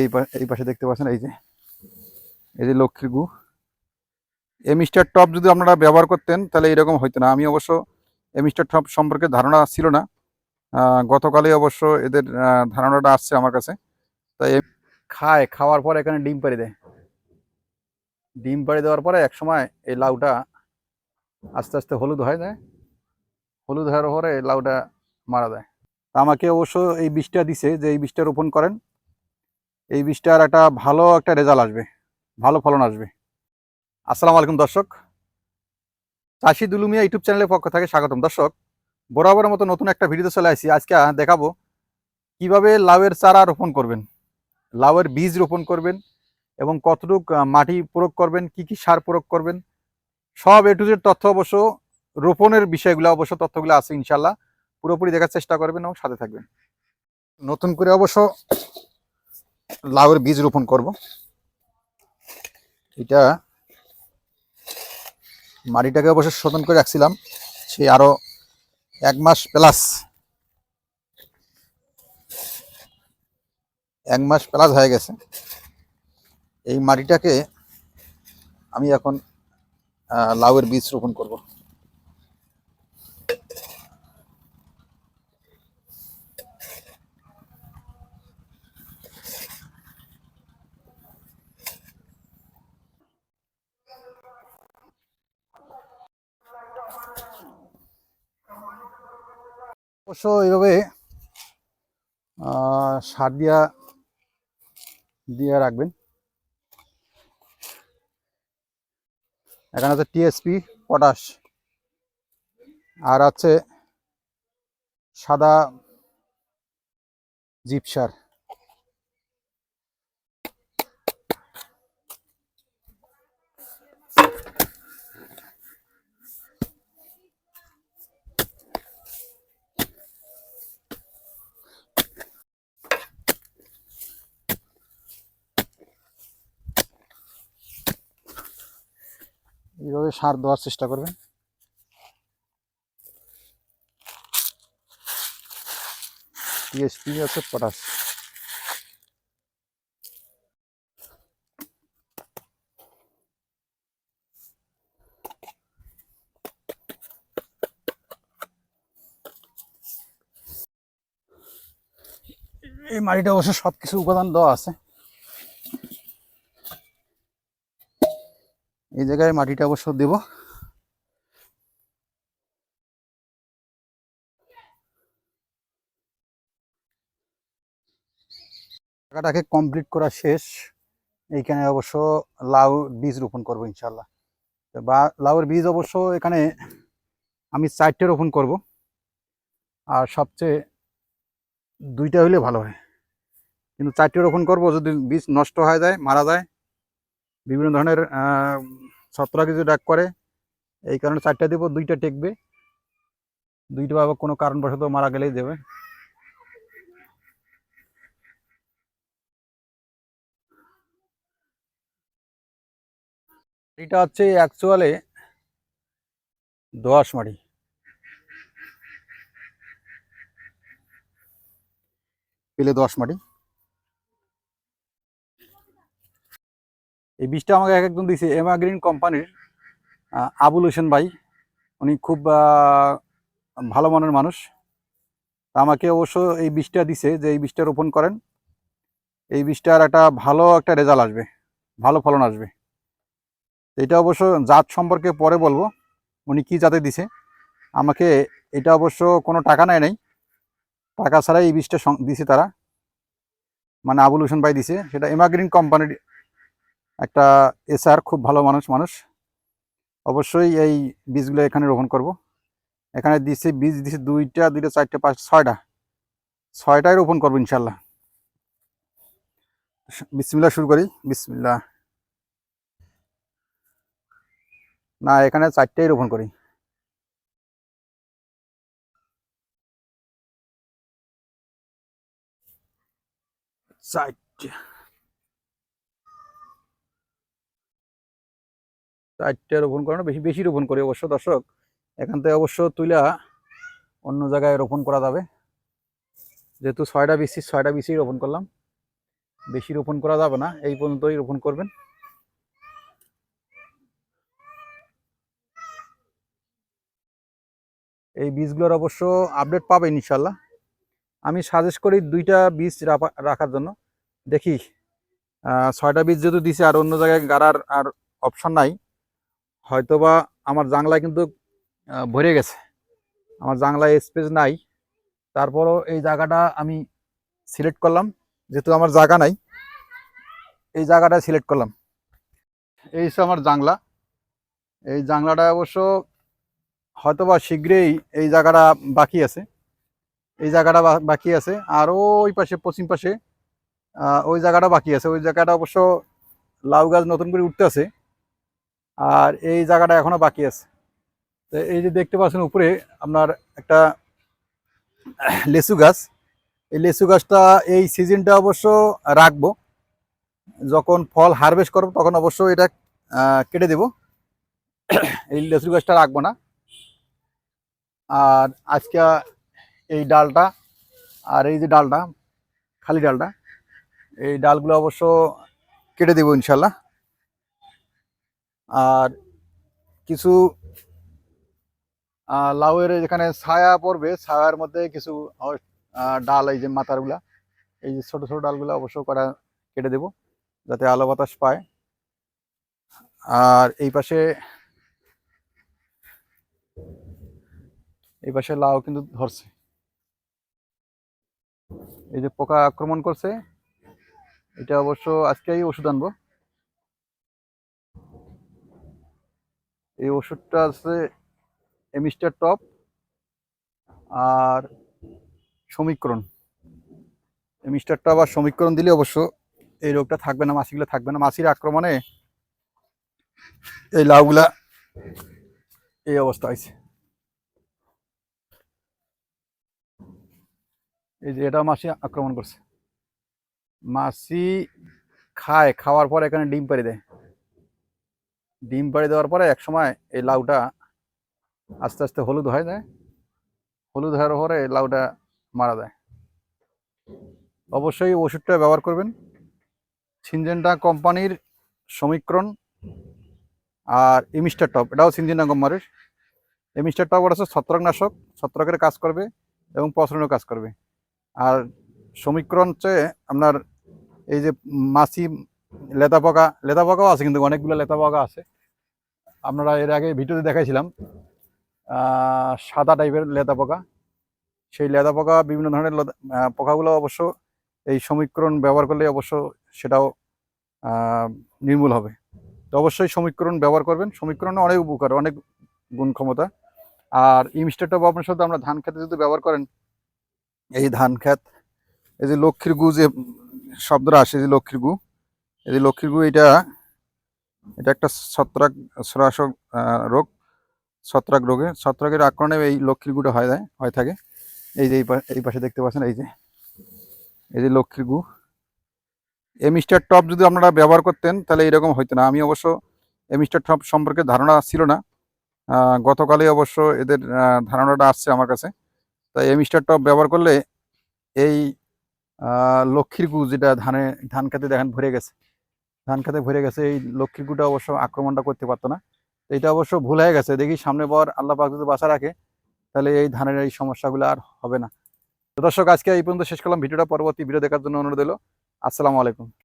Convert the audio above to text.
এই পা- এই পাশে দেখতে পাচ্ছেন, এই যে এই যে লক্ষ্মীর গু। এই মিস্টার টপ যদি আপনারা ব্যবহার করতেন, তাহলে এরকম হইতো না। আমি অবশ্য এই মিস্টার টপ সম্পর্কে ধারণা ছিল না। গতকালে অবশ্য এদের ধারণাটা আসছে আমার কাছে। তাই খায়, খাওয়ার পর এখানে ডিম পাড়ি দেয়। ডিম পাড়ি দেওয়ার পরে এক সময় এই লাউটা আস্তে আস্তে হলুদ হয়ে যায়। হলুদ হওয়ার পরে লাউটা মারা যায়। আমাকে অবশ্য এই বীজটা দিছে যে এই বীজটা রোপণ করেন। এই বীজটার একটা ভালো একটা রেজাল্ট আসবে, ভালো ফলন আসবে। আসসালামু আলাইকুম দর্শক। চাষি দুলুমিয়া ইউটিউব চ্যানেলের পক্ষ থেকে স্বাগতম। দর্শক, বরাবরের মতো নতুন একটা ভিডিও চলে আসছি। আজকে দেখাবো কীভাবে লাউয়ের চারা রোপণ করবেন, লাউয়ের বীজ রোপণ করবেন এবং কতটুক মাটি প্রয়োগ করবেন, কি কি সার প্রয়োগ করবেন, সব এ টু জেড তথ্য অবশ্য, রোপণের বিষয়গুলো অবশ্য তথ্যগুলো আছে ইনশাল্লাহ পুরোপুরি দেখার চেষ্টা করবেন এবং সাথে থাকবেন। নতুন করে অবশ্য লাউয়ের বীজ রোপণ করব। এটা মাটিটাকে অবশ্য শোধন করে রাখছিলাম, সে আরও এক মাস প্লাস। এক মাস প্লাস হয়ে গেছে। এই মাটিটাকে আমি এখন লাউয়ের বীজ রোপণ করব। অবশ্য এইভাবে সার দিয়া দিয়ে রাখবেন। এখানে আছে টিএসপি পটাশ। আর আছে সাদা জিপসার এইভাবে সার দেওয়ার চেষ্টা করবেন। আছে, পটাশ। এই মাটিটা অবশ্য সব কিছু উপাদান দেওয়া আছে। এই জায়গায় মাটিটা অবশ্য দেব। টাকাটাকে কমপ্লিট করা শেষ। এইখানে অবশ্য লাউ বীজ রোপণ করব ইনশাল্লাহ বা লাউয়ের বীজ অবশ্য এখানে আমি চারটে রোপণ করব। আর সবচেয়ে দুইটা হইলে ভালো হয়। কিন্তু চারটে রোপণ করব যদি বীজ নষ্ট হয়ে যায়, মারা যায়, বিভিন্ন ধরনের ছত্রাক কিছু ডাক করে। এই কারণে চারটা দেবো, দুইটা টেকবে। দুইটা আবার কোনো কারণবশত মারা গেলেই দেবে। এটা হচ্ছে অ্যাকচুয়ালি দোআঁশ মাড়ি। পেলে দোআঁশ মাটি এই বীজটা আমাকে এক একজন দিয়েছে এমাগ্রিন কোম্পানির আবুল হোসেন ভাই। উনি খুব ভালো মনের মানুষ। তা আমাকে অবশ্য এই বীজটা দিছে যে এই বীজটা রোপণ করেন। এই বীজটার একটা ভালো একটা রেজাল্ট আসবে, ভালো ফলন আসবে। এটা অবশ্য জাত সম্পর্কে পরে বলব, উনি কি জাতে দিছে। আমাকে এটা অবশ্য কোনো টাকা নেয় নাই। টাকা ছাড়াই এই বীজটা দিছে তারা। মানে আবুল হোসেন ভাই দিছে, সেটা এমাগ্রিন কোম্পানির একটা এসআর খুব ভালো মানুষ মানুষ। অবশ্যই এই বীজগুলো এখানে রোপণ করব। এখানে দিছে বীজ, দিছে দুইটা দুইটা, চারটে পাঁচ ছয়টা। ছয়টাই রোপণ করব ইনশাল্লাহ বিসমিল্লাহ শুরু করি। বিসমিল্লাহ। না, এখানে চারটেই রোপণ করি। চারটে। চারটে রোপণ করানো বেশি বেশি রোপণ করি অবশ্য, দর্শক। এখান থেকে অবশ্য তুইলা অন্য জায়গায় রোপণ করা যাবে। যেহেতু ছয়টা বিসি ছয়টা বিসি রোপণ করলাম। বেশি রোপণ করা যাবে না, এই পর্যন্তই রোপণ করবেন। এই বীজগুলোর অবশ্য আপডেট পাবেন ইনশাল্লাহ আমি সাজেস্ট করি দুইটা বীজ রাখার জন্য। দেখি ছয়টা বীজ যেহেতু দিছে আর অন্য জায়গায় গাড়ার আর অপশন নাই হয়তোবা আমার জাংলায় কিন্তু ভরে গেছে। আমার জাংলায় স্পেস নাই। তারপরও এই জায়গাটা আমি সিলেক্ট করলাম। যেহেতু আমার জায়গা নাই, এই জায়গাটা সিলেক্ট করলাম। এই হচ্ছে আমার জাংলা এই জাংলাটা অবশ্য হয়তোবা শীঘ্রই এই জায়গাটা বাকি আছে। এই জায়গাটা বাকি আছে। আর ওই পাশে, পশ্চিম পাশে ওই জায়গাটা বাকি আছে। ওই জায়গাটা অবশ্য লাউ গাছ নতুন করে উঠতে আছে। আর এই জায়গাটা এখনও বাকি আছে। তো এই যে দেখতে পাচ্ছেন উপরে আপনার একটা লেসু গাছ। এই লেসু গাছটা এই সিজনটা অবশ্য রাখব। যখন ফল হারভেস্ট করব তখন অবশ্য এটা কেটে দেব। এই লেসু গাছটা রাখব না। আর আজকে এই ডালটা, আর এই যে ডালটা, খালি ডালটা, এই ডালগুলো অবশ্য কেটে দেবো ইনশাল্লাহ। আর কিছু লাউয়ের যেখানে ছায়া পড়বে, ছায়ার মধ্যে কিছু ডাল, এই যে মাথারগুলা, এই যে ছোট ছোট ডালগুলো অবশ্য করা কেটে দেব, যাতে আলো বাতাস পায়। আর এই পাশে এই পাশে লাউ কিন্তু ধরছে। এই যে পোকা আক্রমণ করছে, এটা অবশ্য আজকেই ওষুধ আনব। এই ওষুধটা আছে এমিস্টার টপ আর সমীকরণ। এমিস্টার টপ আর সমীকরণ দিলে অবশ্য এই রোগটা থাকবে না মাছিগুলো থাকবে না। মাছির আক্রমণে এই লাউগুলা এই অবস্থা হয়েছে। এই যে এটা মাছি আক্রমণ করছে। মাছি খায়, খাওয়ার পর এখানে ডিম পাড়ি দেয়। ডিম পাড়ি দেওয়ার পরে এক সময় এই লাউটা আস্তে আস্তে হলুদ হয়ে যায়। হলুদ হওয়ার পরে লাউটা মারা যায়। অবশ্যই ওষুধটা ব্যবহার করবেন। সিনজেন্টা কোম্পানির সমীকরণ আর ইমিস্টার টপ, এটাও সিনজেন্টা কোম্পানির। এমিস্টার টপ ওটা হচ্ছে ছত্রাকনাশক, ছত্রাকের কাজ করবে এবং পচনের কাজ করবে। আর সমীকরণ হচ্ছে আপনার এই যে মাছি, লেদা পোকা, লেদা পোকাও আছে কিন্তু অনেকগুলো লেতা পোকা আছে। আপনারা এর আগে ভিডিওতে দেখাইছিলাম সাদা টাইপের লেদা পোকা। সেই লেদা পোকা বিভিন্ন ধরনের পোকাগুলো অবশ্য এই সমীকরণ ব্যবহার করলে অবশ্য সেটাও নির্মূল হবে। তো অবশ্যই সমীকরণ ব্যবহার করবেন। সমীকরণে অনেক উপকার, অনেক গুণ ক্ষমতা। আর ইমস্টেটপ আপনার সাথে আমরা ধান খেতে যদি ব্যবহার করেন, এই ধান খেত এই যে লক্ষ্মীর গু যে শব্দটা আসে যে লক্ষ্মীর গু, এই যে লক্ষ্মীর গু, এটা এটা একটা ছত্রাক সরাসক রোগ ছত্রাক রোগে। ছত্রাকের আক্রমণে এই লক্ষ্মীর গুটা হয় যায় হয়ে থাকে। এই যে এই এই পাশে দেখতে পাচ্ছেন এই যে এই যে লক্ষ্মীর গু। এমিস্টার টপ যদি আপনারা ব্যবহার করতেন তাহলে এরকম হইতো না। আমি অবশ্য এমিস্টার টপ সম্পর্কে ধারণা ছিল না। আহ, গতকালই অবশ্য এদের ধারণাটা আসছে আমার কাছে। তাই এমিস্টার টপ ব্যবহার করলে এই লক্ষ্মীর গু যেটা ধানে ধান খেতে দেখেন ভরে গেছে। ধান খেতে ভরে গেছে, এই লক্ষ্মীর গুটা অবশ্য আক্রমণটা করতে পারতো না। এটা অবশ্য ভুল হয়ে গেছে। দেখি সামনে বর আল্লাহ পাক যদি বাসা রাখে, তাহলে এই ধানের এই সমস্যাগুলো আর হবে না। তো দর্শক, আজকে এই পর্যন্ত শেষ করলাম। ভিডিওটা পরবর্তী ভিডিও দেখার জন্য অনুরোধ হলো আসসালামু আলাইকুম।